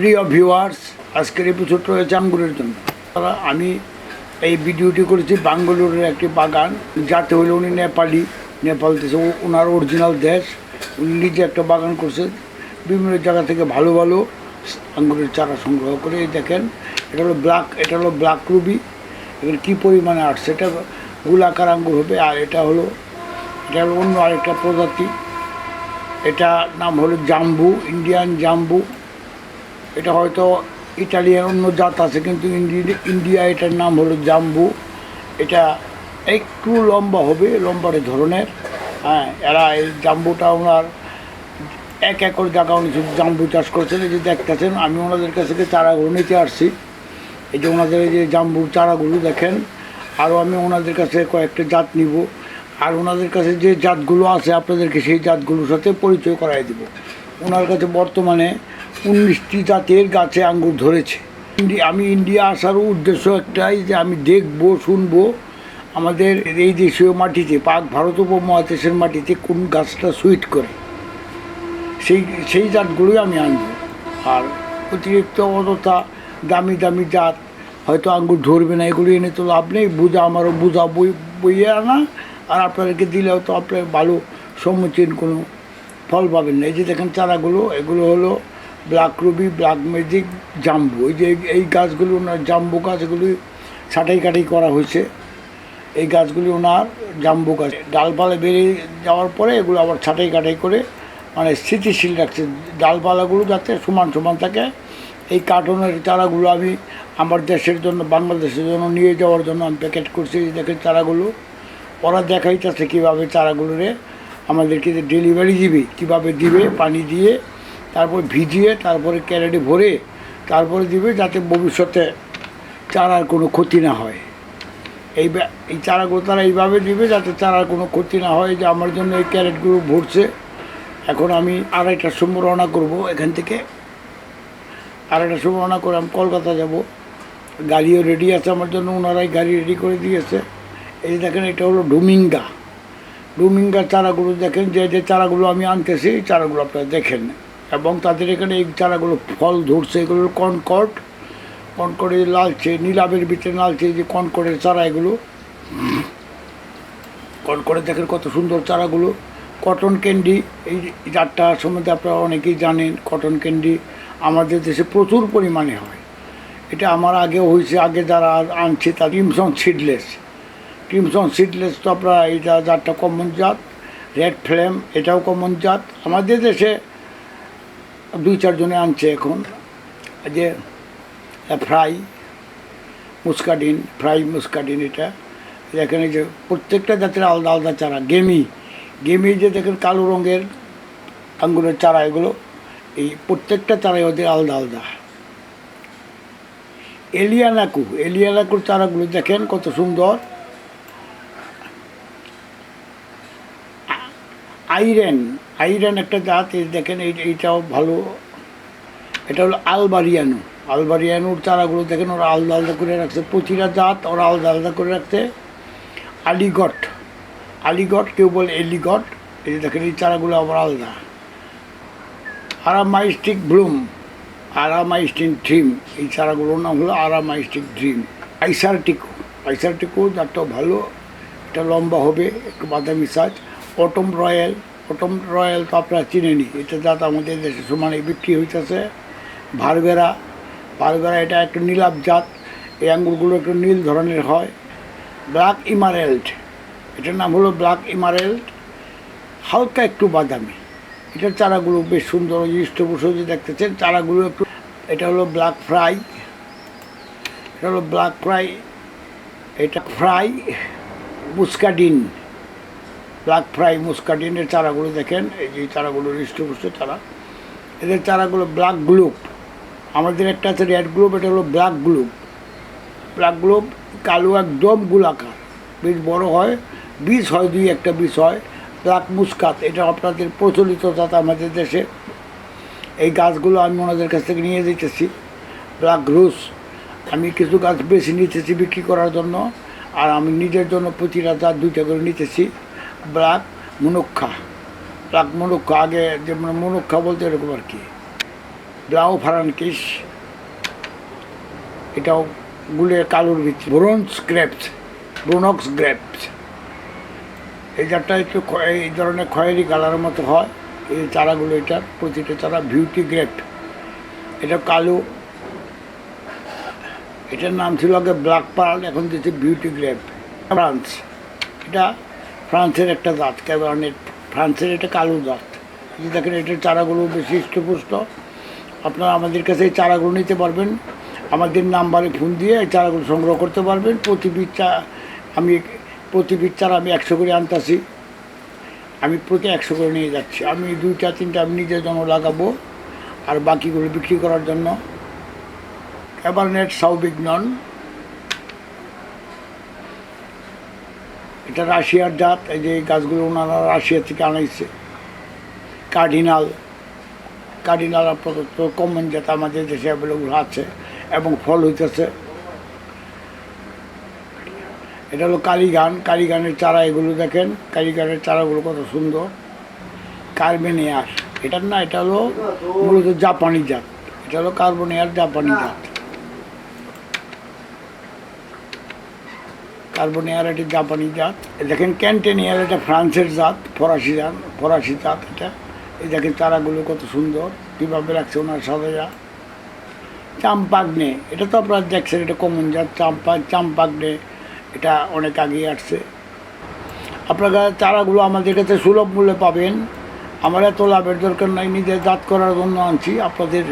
প্রিয় ভিউয়ার্স আজকের এপিসোড রয়েছে আঙ্গুরের জন্য। আমি এই ভিডিওটি করেছি বাঙ্গালোরের একটি বাগান। যাতে হলো উনি নেপালি, নেপাল দেশে। ওনার অরিজিনাল দেশ। উনি নিজে একটা বাগান করছে। বিভিন্ন জায়গা থেকে ভালো ভালো আঙ্গুরের চারা সংগ্রহ করে। দেখেন, এটা হলো ব্ল্যাক এটা হলো ব্ল্যাক রুবি এখানে কী পরিমাণে আসছে এটা? গোলাকার আঙ্গুর হবে। আর এটা হলো এটা হলো অন্য আরেকটা প্রজাতি। এটা নাম হলো জাম্বু ইন্ডিয়ান জাম্বু। এটা হয়তো ইটালিয়ান অন্য জাত আছে, কিন্তু ইন্ডি- ইন্ডিয়া এটার নাম হলো জাম্বু। এটা একটু লম্বা হবে লম্বাটে ধরনের। হ্যাঁ এরা এই জাম্বুটা ওনার এক একর জায়গা উনি জাম্বু চাষ করছেন। এই যে দেখতেছেন, আমি ওনাদের কাছ থেকে চারাগুলো নিতে আসছি। এই যে ওনাদের এই যে জাম্বুর চারাগুলো দেখেন, আরও আমি ওনাদের কাছে কয়েকটা জাত নিব। আর ওনাদের কাছে যে জাতগুলো আছে, আপনাদেরকে সেই জাতগুলোর সাথে পরিচয় করাই দেব। ওনার কাছে বর্তমানে উনিশটি জাতের গাছে আঙ্গুর ধরেছে। আমি ইন্ডিয়া আসার উদ্দেশ্য একটাই যে আমি দেখব, শুনব আমাদের এই দেশীয় মাটিতে, পাক ভারত উপমহাদেশের মাটিতে কোন গাছটা সুইট করে। সেই সেই জাতগুলোই আমি আনব। আর অতিরিক্ত অযথা দামি দামি জাত, হয়তো আঙ্গুর ধরবে না, এগুলো এনে তো লাভ নেই। বোঝা আমারও বোঝা বই, বইয়ে আনা। আর আপনাদেরকে দিলেও তো আপনার ভালো সমীচীন কোনো ফল পাবেন না। এই যে দেখেন চারাগুলো, এগুলো হলো ব্ল্যাক রুবি ব্ল্যাক ম্যাজিক জাম্বু এই যে এই- গাছগুলো ওনার জাম্বু গাছ এগুলি ছাঁটাই কাটাই করা হয়েছে। এই গাছগুলি ওনার জাম্বু গাছ। ডালপালা বেরিয়ে যাওয়ার পরে এগুলো আবার ছাঁটাই কাটাই করে মানে স্থিতিশীল রাখছে। ডালপালাগুলো যাতে সমান সমান থাকে। এই কার্টনের চারাগুলো আমি আমার দেশের জন্য, বাংলাদেশের জন্য নিয়ে যাওয়ার জন্য আমি প্যাকেট করছি দেখেন চারাগুলো। ওরা দেখাইতেছে কীভাবে চারাগুলোরে আমাদেরকে ডেলিভারি দিবে, কীভাবে দিবে, পানি দিয়ে তারপর ভিজিয়ে, তারপরে ক্যারেটে ভরে, তারপরে দিবে যাতে ভবিষ্যতে চারার কোনো ক্ষতি না হয়। এই এই চারাগুলো তারা এইভাবে দিবে যাতে চারার কোনো ক্ষতি না হয়। যে আমার জন্য এই ক্যারেটগুলো ভরছে। এখন আমি আড়াইটার সময় রওনা করব এখান থেকে। আড়াইটার সময় রওনা করে আমি কলকাতা যাব। গাড়িও রেডি আছে আমার জন্য, ওনারাই গাড়ি রেডি করে দিয়েছে। এই যে দেখেন, এটা হলো ডুমিঙ্গা। ডুমিঙ্গার চারাগুলো দেখেন, যে যে চারাগুলো আমি আনতেছি চারাগুলো আপনারা দেখেন। এবং তাদের এখানে এই চারাগুলো ফল ধরছে, এগুলো কনকট কনকটে লালচে নীলাবের ভিতরে লালচে যে কনকটের চারা এগুলো। কনকটে দেখেন কত সুন্দর চারাগুলো। কটন ক্যান্ডি, এই জাতটা সম্বন্ধে আপনারা অনেকেই জানেন, কটন ক্যান্ডি আমাদের দেশে প্রচুর পরিমাণে হয়। এটা আমার আগেও হয়েছে, আগে যারা আনছে তার ক্রিমসন সিডলেস। ক্রিমসন সিডলেস তো আপনারা এইটা জাতটা কমন জাত রেড ফ্লেম এটাও কমন জাত। আমাদের দেশে দুই চারজনে আনছে এখন। যে ফ্রাই, মুস্কাডিন ফ্রাই মুস্কাডিন এটা। এই যে প্রত্যেকটা জাতের আলাদা আলাদা চারা, গেমি। গেমি যে দেখেন কালো রঙের আঙ্গুরের চারা, এগুলো এই প্রত্যেকটা চারাই ওদের আলাদা আলাদা। এলিয়ানাকু, এলিয়ানাকুর চারাগুলো দেখেন কত সুন্দর। আইরেন আইরেন একটা জাত, এই দেখেন এই এইটাও ভালো। এটা হলো আলবারিয়ানু। আলবারিয়ানুর চারাগুলো দেখেন, ওরা আলাদা আলাদা করে রাখছে। প্রতিটা জাত ওরা আলাদা আলাদা করে রাখছে। আলিগট আলিগট কেউ বলে এলিগট এই যে দেখেন, এই চারাগুলো আবার আলাদা। Aromatic bloom. Aromatic dream. এই চারাগুলোর নাম হলো আরামাইস্টিক ড্রিম। আইসারটিকো। আইসারটিকো জাতটাও ভালো। এটা লম্বা হবে, একটু বাদামি সাজ অটম রয়্যাল অটম রয়্যাল তো আপনারা চিনেনি এটা জাত আমাদের দেশে সমানে বিক্রি হইতেছে। ভারবেরা ভারবেরা এটা একটু নীলাভ জাত। এই আঙ্গুরগুলো একটু নীল ধরনের হয়। ব্ল্যাক ইমারেল্ড এটার নাম হলো ব্ল্যাক ইমারেল্ড হালকা একটু বাদামি। এটার চারাগুলো বেশ সুন্দর হৃষ্টপুষ্ট দেখতেছেন, চারাগুলো একটু এটা হলো ব্ল্যাক ফ্রাই। এটা হলো ব্ল্যাক ফ্রাই। এটা ফ্রাই মুস্কাডিন। ব্ল্যাক ফ্রাই মুসকাটিনের চারাগুলো দেখেন, এই যে চারাগুলো হৃষ্টপুষ্ট চারা। এদের চারাগুলো ব্ল্যাক গ্লুপ আমাদের একটা আছে রেড গ্লুপ এটা হলো ব্ল্যাক গ্লুপ ব্ল্যাক গ্লুপ কালো একদম গোলাকার। বেশ বড় হয় বীজ হয় দুই একটা বীজ হয় ব্ল্যাক মুস্কাত এটা আপনাদের প্রচলিত তাতে আমাদের দেশে। এই গাছগুলো আমি ওনাদের কাছ থেকে নিয়ে যেতেছি ব্ল্যাক রুস আমি কিছু গাছ বেশি নিতেছি বিক্রি করার জন্য, আর আমি নিজের জন্য প্রতিটা জাত দুইটা করে নিতেছি। ব্ল্যাক মনুক্ষা ব্ল্যাক মনুক্ষা আগে যেমন মনুক্ষা বলতে এরকম আর কি। ব্লাউ ফারানকিস, এটাও গুলের কালোর ভিতরে ব্রোঞ্জ গ্রেপস, ব্রোনক্স গ্রেপস। এই জাতটা একটু এই ধরনের খয়েরি কালারের মতো হয়। এই চারাগুলো এটার প্রতিটা চারা বিউটি গ্রেপ এটা কালো। এটার নাম ছিল আগে ব্ল্যাক পার্ল এখন দিচ্ছে বিউটি গ্রেপ ফ্রান্স। এটা ফ্রান্সের একটা জাত ক্যাবারনেট ফ্রান্সের এটা কালো দাঁত এই যে দেখেন এটার চারাগুলো বেশি হৃষ্টপুষ্ট আপনারা আমাদের কাছে এই চারাগুলো নিতে পারবেন। আমাদের নাম্বারে ফোন দিয়ে এই চারাগুলো সংগ্রহ করতে পারবেন। প্রতি চা, আমি প্রতি চারা আমি একশো করে আনতাছি। আমি প্রতি একশো করে নিয়ে যাচ্ছি। আমি দুইটা, তিনটা আমি নিজের জন্য লাগাবো আর বাকিগুলো বিক্রি করার জন্য। ক্যাবারনেট সাউবিগনন এটা রাশিয়ার জাত, এই যে গাছগুলো ওনারা রাশিয়া থেকে আনাইছে। কার্ডিনাল কার্ডিনাল আপাতত কমন জাত আমাদের দেশে অ্যাভেলেবল আছে এবং ফল হইতেছে। এটা হলো কালীগান কালীগানের চারা এগুলো দেখেন কালীগানের চারাগুলো কত সুন্দর। কার্বেনিয়ার এটার না, এটা হলো মূলত জাপানি জাত, এটা হলো কার্বনিয়ার জাপানি জাত। কার্বনিয়ার এটি জাপানি জাত। দেখেন ক্যান্টেনিয়ার এটা ফ্রান্সের জাত, ফরাসি জাত ফরাসি জাত এটা। এই দেখেন চারাগুলো কত সুন্দর, কীভাবে রাখছে ওনার সাদা চাম্পাগ্নে, এটা তো আপনারা দেখছেন, এটা কমন জাত, চাম্পা, চাম্পাগ্নে এটা অনেক আগেই আসছে। আপনারা চারাগুলো আমাদের কাছে সুলভ মূল্যে পাবেন। আমার এত লাভের দরকার নাই নিজে জাত করার জন্য আনছি। আপনাদের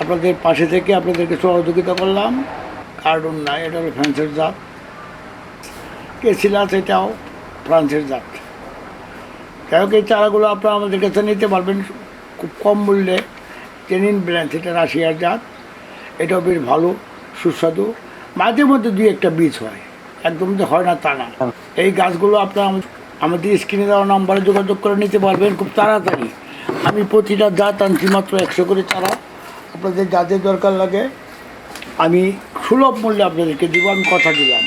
আপনাদের পাশে থেকে আপনাদেরকে সহযোগিতা করলাম। কার্টুন নাই, এটা হলো ফ্রান্সের জাত। কেসিলাস এটাও ফ্রান্সের জাত। যাই হোক এই চারাগুলো আপনারা আমাদের কাছে নিতে পারবেন খুব কম মূল্যে। জেনিন ব্র্যান্ড এটা রাশিয়ার জাত। এটাও বেশ ভালো সুস্বাদু। মাঝে মধ্যে দুই একটা বীজ হয় একদম যে হয় না তা না। এই গাছগুলো আপনারা আমাদের স্ক্রিনে দেওয়া নাম্বারে যোগাযোগ করে নিতে পারবেন খুব তাড়াতাড়ি। আমি প্রতিটা জাত আনছি মাত্র একশো করে চারা। আপনাদের যাদের দরকার লাগে আমি সুলভ মূল্যে আপনাদেরকে দিব আমি কথা দিলাম।